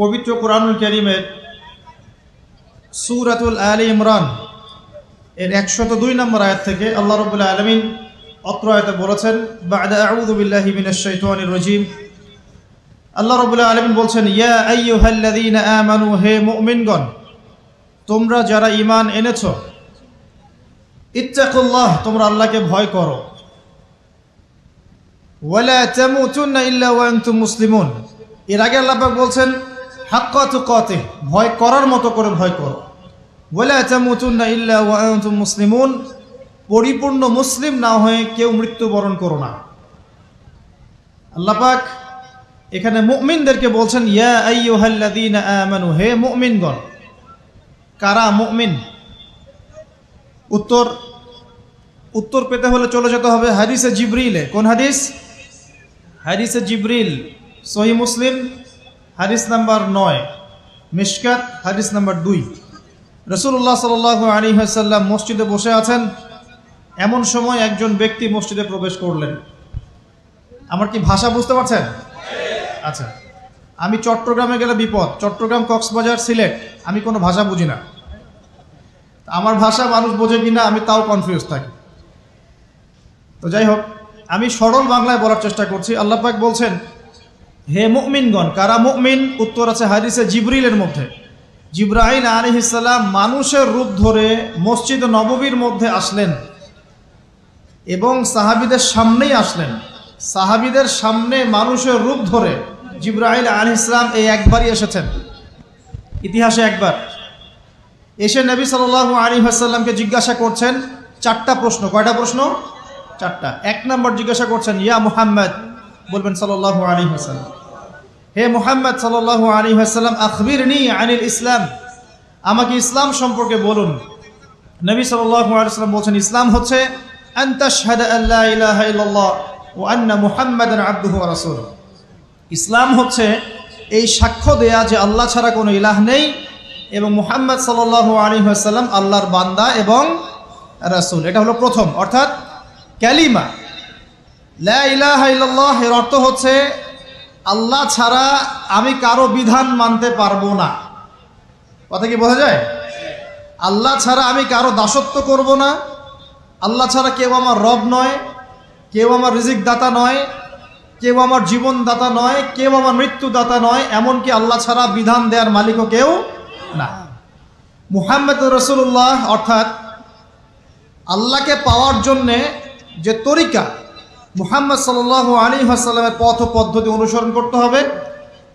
পবিত্র কোরআনুল করিমের সুরাতুল আলী ইমরান এর একশত দুই নম্বর আয়াত থেকে আল্লাহ রবুল্লাহ আলমিন অত্র আয়াতে বলেছেন, বাদা আল্লাহ রবুল্লাহ আলমিন বলছেন, ইয়া হে মুমিনগণ, তোমরা যারা ঈমান এনেছো, ইত্তাকুল্লাহ, তোমরা আল্লাহকে ভয় করো। ওয়ালা তামুতুন্না ইল্লা ওয়া আনতুম মুসলিমুন। এর আগে আল্লাহ পাক বলছেন হাক্কা তুকাতিহ ভয় করার মতো করে ভয় করো। ওয়ালা তামুতুন্না ইল্লা ওয়া আনতুম মুসলিমুন, পরিপূর্ণ মুসলিম না হয়ে কেউ মৃত্যুবরণ করো না। আল্লাহ পাক এখানে মুমিনদেরকে বলছেন, ইয়া আইয়ুহাল্লাযীনা আমানু, হে মুমিনগণ, কারা মুমিন? উত্তর উত্তর পেতে হলে চলে যেতে হবে হাদিসে জিব্রিলে। কোন হাদিস? হাদিসে জিব্রিল, সহি মুসলিম। হাদিস নাম্বার নয়। মিশকাত হাদিস নাম্বার দুই। রসুল্লাহ সাল আলী হাসাল্লাম মসজিদে বসে আছেন। এমন সময় একজন ব্যক্তি মসজিদে প্রবেশ করলেন। আমার কি ভাষা বুঝতে পারছেন? আচ্ছা আমি চট্টগ্রামে গেলে বিপদ। চট্টগ্রাম কক্সবাজার সিলেট, আমি কোনো ভাষা বুঝি না। আমার ভাষা মানুষ বোঝে কি না আমি তাও কনফিউজ থাকি। তো যাই হোক, আমি সরল বাংলায় বলার চেষ্টা করছি। আল্লাহ পাক বলছেন হে মুমিনগণ, কারা মুমিন? উত্তর আছে হাদিসে জিবরিলের মধ্যে। জিব্রাহিম আলহিসাল্লাম মানুষের রূপ ধরে মসজিদ নববীর মধ্যে আসলেন এবং সাহাবিদের সামনেই আসলেন। সাহাবিদের সামনে মানুষের রূপ ধরে জিব্রাহিল আলী ইসলাম এই একবারই এসেছেন। ইতিহাসে একবার। এসে নবী সাল আলী হাসাল্লামকে জিজ্ঞাসা করছেন, চারটা প্রশ্ন। কয়টা প্রশ্ন? চারটা। এক নম্বর জিজ্ঞাসা করছেন, ইয়া মুহাম্মদ বলবেন সাল্লাহ আলী হাসাল্লাম হে মোহাম্মদ সাল্লাহ আলী হাসাল্লাম আখবির নি আনিল ইসলাম। আমাকে ইসলাম সম্পর্কে বলুন। নবী সাল্লাহ বলছেন, ইসলাম হচ্ছে আল্লাহ ও ইসলাম হচ্ছে এই সাক্ষ্য দেয়া যে আল্লাহ ছাড়া কোনো ইলাহ নেই এবং মুহাম্মদ সাল্লাহ আলী সাল্লাম আল্লাহর বান্দা এবং রাসূল। এটা হলো প্রথম, অর্থাৎ ক্যালিমা। লা ইলাহা ইল্লাল্লাহ এর অর্থ হচ্ছে, আল্লাহ ছাড়া আমি কারও বিধান মানতে পারব না। কথা কি বোঝা যায়? আল্লাহ ছাড়া আমি কারও দাসত্ব করব না। আল্লাহ ছাড়া কেউ আমার রব নয়, কেউ আমার রিজিক দাতা নয়, কেউ আমার জীবন দাতা নয়, কেউ আমার মৃত্যু দাতা নয়, এমনকি আল্লাহ ছাড়া বিধান দেওয়ার মালিকও কেউ না। মুহাম্মদ রসুল্লাহ অর্থাৎ আল্লাহকে পাওয়ার জন্যে যে তরিকা মুহাম্মদ সাল আলী হাসাল্লামের পথ পদ্ধতি অনুসরণ করতে হবে।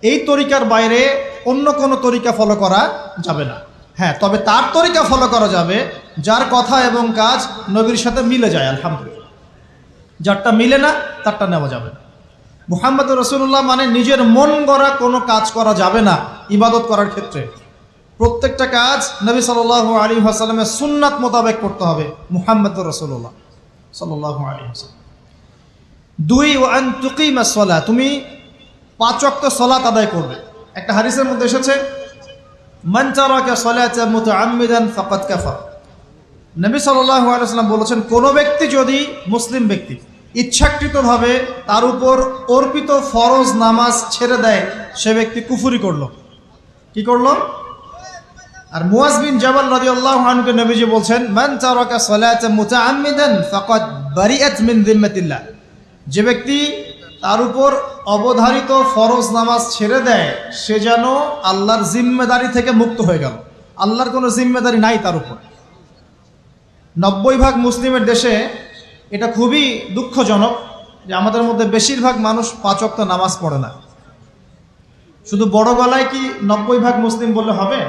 এই তরিকার বাইরে অন্য কোনো তরিকা ফলো করা যাবে না। হ্যাঁ তবে তার তরিকা ফলো করা যাবে, যার কথা এবং কাজ নবীর সাথে মিলে যায়, আলহামদুলিল্লাহ। যারটা মিলে না, তারটা নেওয়া যাবে না। মুহাম্মদ রসুল্লাহ মানে নিজের মন গড়া কোনো কাজ করা যাবে না, ইবাদত করার ক্ষেত্রে। প্রত্যেকটা কাজ নবী সাল আলী হাসালামের সুন্নাত মোতাবেক করতে হবে মুহাম্মদ রসুল্লাহ সাল আলী হাসালাম দুই ওয়ান তুকিমা সলা তুমি পাঁচ অক্ত সলাত আদায় করবে। একটা হারিসের মধ্যে এসেছে মঞ্চারকে সলাতে মতো আমিদান ফকত কাফা নবী আলাইসাল্লাম বলেছেন, কোনো ব্যক্তি যদি মুসলিম ব্যক্তি ইচ্ছাকৃতভাবে তার উপর অর্পিত ফরজ নামাজ ছেড়ে দেয়, সে ব্যক্তি কুফুরি করল। কি করল? আর মুয়াজ বিন জাবাল রাজি আল্লাহকে নবীজি বলছেন, মান চারকা সলাতে মুতাআম্মিদান ফাকাদ বারিআত মিন জিম্মাতিল্লাহ যে ব্যক্তি তার উপর অবধারিত ফরজ নামাজ ছেড়ে দেয়, সে যেন আল্লাহর জিম্মেদারি থেকে মুক্ত হয়ে গেল। আল্লাহর কোনো জিম্মেদারি নাই তার উপর। নব্বই ভাগ মুসলিমের দেশে এটা খুবই দুঃখজনক যে আমাদের মধ্যে বেশিরভাগ মানুষ পাঁচক্ত নামাজ পড়ে না। শুধু বড় গলায় কি নব্বই ভাগ মুসলিম বললে হবে?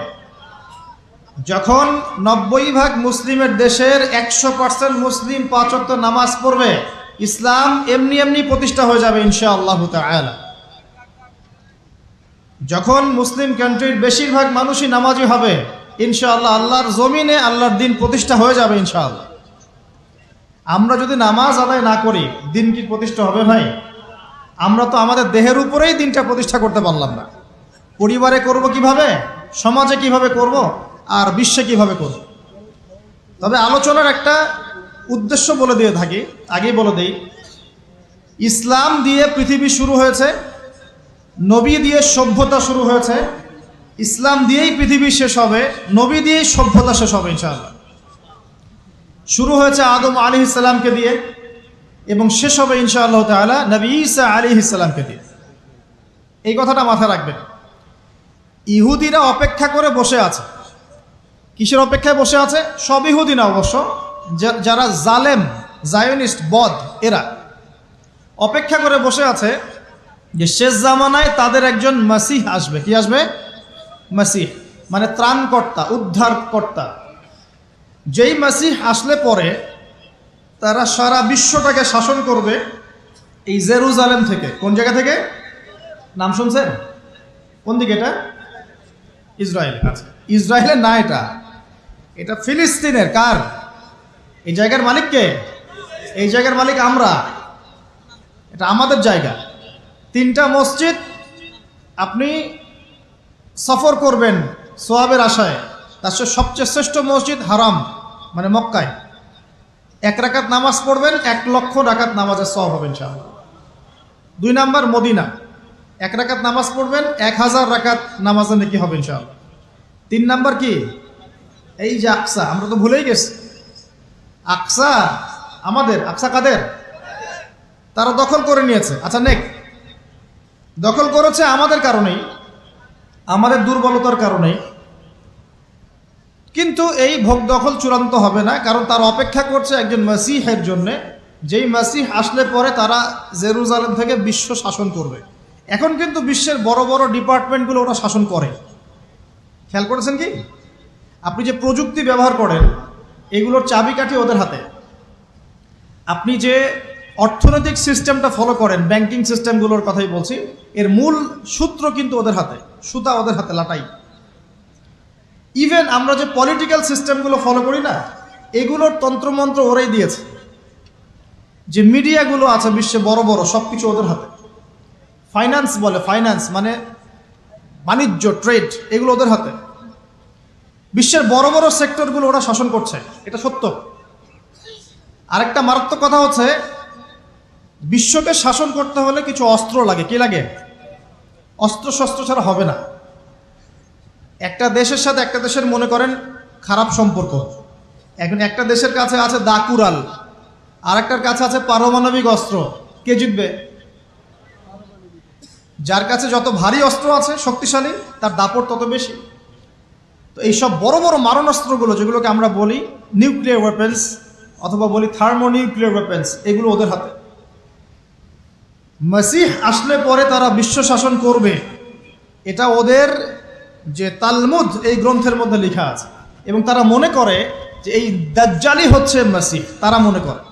যখন নব্বই ভাগ মুসলিমের দেশের একশো পার্সেন্ট মুসলিম পাঁচক্ত নামাজ পড়বে ইসলাম এমনি এমনি প্রতিষ্ঠা হয়ে যাবে ইনশা আল্লাহ তালা যখন মুসলিম কান্ট্রির বেশিরভাগ মানুষই নামাজি হবে, ইনশাআল্লাহ আল্লাহর জমিনে আল্লাহর দিন প্রতিষ্ঠা হয়ে যাবে ইনশাআল্লাহ। আমরা যদি নামাজ আদায় না করি, দিন কি প্রতিষ্ঠা হবে ভাই? আমরা তো আমাদের দেহের উপরেই দিনটা প্রতিষ্ঠা করতে পারলাম না। পরিবারে করব কীভাবে? সমাজে কীভাবে করব? আর বিশ্বে কীভাবে করব? তবে আলোচনার একটা উদ্দেশ্য বলে দিয়ে থাকি, আগেই বলে দেই। ইসলাম দিয়ে পৃথিবী শুরু হয়েছে, নবী দিয়ে সভ্যতা শুরু হয়েছে, ইসলাম দিয়েই পৃথিবী শেষ হবে, নবী দিয়েই সভ্যতা শেষ হবে, ইনশাআল্লাহ। শুরু হয়েছে আদম আলী ইসলামকে দিয়ে এবং শেষ হবে, ইনশাআল্লাহ তাআলা, নবী ঈসা আলী ইসলামকে দিয়ে। এই কথাটা মাথায় রাখবেন। ইহুদিরা অপেক্ষা করে বসে আছে। কিসের অপেক্ষায় বসে আছে? সব ইহুদি না অবশ্য। যারা জালেম, জায়নিস্ট, বদ, এরা অপেক্ষা করে বসে আছে যে শেষ জামানায় তাদের একজন মাসিহ আসবে। কি আসবে? মাসিহ মানে ত্রাণকর্তা, উদ্ধারকর্তা। যেই মাসিহ আসলে পরে তারা সারা বিশ্বটাকে শাসন করবে এই জেরুজালেম থেকে। কোন জায়গা থেকে? নাম শুনছেন? কোন দিকে এটা? ইসরায়েল। আচ্ছা ইসরায়েলের না এটা। এটা ফিলিস্তিনের কার? এই জায়গার মালিক কে? এই জায়গার মালিক আমরা। এটা আমাদের জায়গা। তিনটা মসজিদ আপনি সফর করবেন সোয়াবের আশায়। তার সবচেয়ে শ্রেষ্ঠ মসজিদ হারাম মানে মক্কায়। এক রাকাত নামাজ পড়বেন, এক লক্ষ রাকাত নামাজের সব হবে ইনশাআল্লাহ। দুই নাম্বার মদিনা। এক রাকাত নামাজ পড়বেন, এক হাজার রাকাত নামাজে নাকি হবে ইনশাআল্লাহ। তিন নাম্বার কি? এই যে আকসা, আমরা তো ভুলেই গেছি। আকসা, আমাদের, আকসা কাদের? তারা দখল করে নিয়েছে। আচ্ছা নেক। দখল করেছে আমাদের কারণেই, আমাদের দুর্বলতার কারণেই। কিন্তু এই ভোগ দখল চূড়ান্ত হবে না, কারণ তার অপেক্ষা করছে একজন মাসিহের জন্য, যেই মাসিহ আসলে পরে তারা জেরুজালেম থেকে বিশ্ব শাসন করবে। এখন কিন্তু বিশ্বের বড় বড় ডিপার্টমেন্টগুলো ওরা শাসন করে। খেয়াল করেছেন কি? আপনি যে প্রযুক্তি ব্যবহার করেন এগুলোর চাবিকাঠি ওদের হাতে। আপনি যে অর্থনৈতিক সিস্টেমটা ফলো করেন ব্যাংকিং সিস্টেমগুলোর কথাই বলছি, এর মূল সূত্র কিন্তু ওদের হাতে, সুতা ওদের হাতে, লাটাই। ইভেন আমরা যে পলিটিক্যাল সিস্টেমগুলো ফলো করি না, এগুলোর তন্ত্রমন্ত্র ওরাই দিয়েছে। যে মিডিয়াগুলো আছে বিশ্বে বড় বড় সব কিছু ওদের হাতে। ফাইন্যান্স বলে ফাইন্যান্স মানে বাণিজ্য ট্রেড এগুলো ওদের হাতে। বিশ্বের বড় বড় সেক্টরগুলো ওরা শাসন করছে, এটা সত্য। আরেকটা মারাত্মক কথা হচ্ছে, বিশ্বকে শাসন করতে হলে কিছু অস্ত্র লাগে। কি লাগে? অস্ত্র শস্ত্র ছাড়া হবে না। একটা দেশের সাথে একটা দেশের মনে করেন, খারাপ সম্পর্ক। এখন একটা দেশের কাছে আছে দাকুরাল আর একটার কাছে আছে পারমাণবিক অস্ত্র। কে জিতবে? যার কাছে যত ভারী অস্ত্র আছে, শক্তিশালী, তার দাপট তত বেশি। তো এইসব বড় বড় মারণাস্ত্রগুলো যেগুলোকে আমরা বলি নিউক্লিয়ার ওয়েপেন্স অথবা বলি থার্মো নিউক্লিয়ার ওয়েপেন্স এগুলো ওদের হাতে। মসিহ আসলে পরে তারা বিশ্ব শাসন করবে। এটা ওদের যে তালমুদ, এই গ্রন্থের মধ্যে লেখা আছে। এবং তারা মনে করে যে এই দাজ্জালি হচ্ছে মসিহ, তারা মনে করে।